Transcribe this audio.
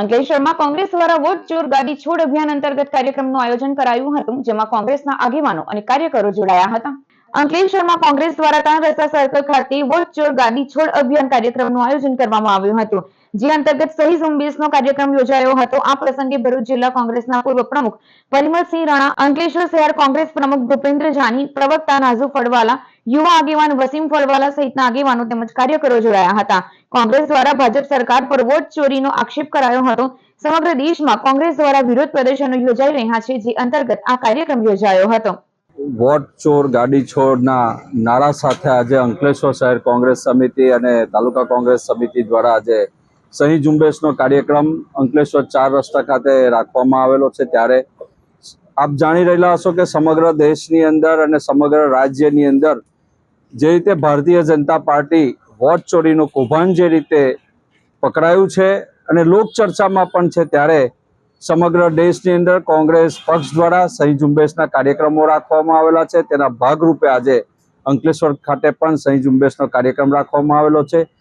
અંકલેશ્વરમાં કોંગ્રેસ દ્વારા વોટ ચોર ગાડી છોડ અભિયાન અંતર્ગત કાર્યક્રમનું આયોજન કરાયું હતું, જેમાં કોંગ્રેસના આગેવાનો અને કાર્યકરો જોડાયા હતા. અંકલેશ્વરમાં કોંગ્રેસ દ્વારા ત્રણ રસ્તા સર્કલ ખાતે વોટ ચોર ગાડી છોડ અભિયાન કાર્યક્રમનું આયોજન કરવામાં આવ્યું હતું, જે અંતર્ગત સહી ઝુંબેશનો કાર્યક્રમ યોજાયો હતો. આ પ્રસંગે ભરૂચ જિલ્લા કોંગ્રેસના પૂર્વ પ્રમુખ પરિમલસિંહ રાણા, અંકલેશ્વર શહેર કોંગ્રેસ પ્રમુખ ભૂપેન્દ્ર જાની, પ્રવક્તા નાઝુ ફળવાલા યુવા આગેવાન વસીમ ફળવાલા સહિતના આગેવાનો તેમજ કાર્યકરો જોડાયા હતા. કોંગ્રેસ દ્વારા ભાજપ સરકાર પર વોટ ચોરીનો આક્ષેપ કરાયો હતો. સમગ્ર દેશમાં કોંગ્રેસ દ્વારા વિરોધ પ્રદર્શનો યોજાઈ રહ્યા છે, જે અંતર્ગત આ કાર્યક્રમ યોજાયો હતો. વોટ ચોર, ગાડી છોડના નારા સાથે આજે અંકલેશ્વર શહેર કોંગ્રેસ સમિતિ અને તાલુકા કોંગ્રેસ સમિતિ દ્વારા આજે સહી ઝુંબેશનો કાર્યક્રમ અંકલેશ્વર ચાર રસ્તા ખાતે રાખવામાં આવેલો છે. ત્યારે આપ જાણી રહેલા હશો કે સમગ્ર દેશની અંદર અને સમગ્ર રાજ્યની અંદર જે રીતે ભારતીય જનતા પાર્ટી વોટ ચોરીનું કૌભાંડ જે રીતે પકડાયું છે અને લોકચર્ચામાં પણ છે ત્યારે સમગ્ર દેશની અંદર કોંગ્રેસ પક્ષ દ્વારા સહી ઝુંબેશના કાર્યક્રમો રાખવામાં આવેલા છે. તેના ભાગરૂપે આજે અંકલેશ્વર ખાતે પણ સહી ઝુંબેશનો કાર્યક્રમ રાખવામાં આવેલો છે.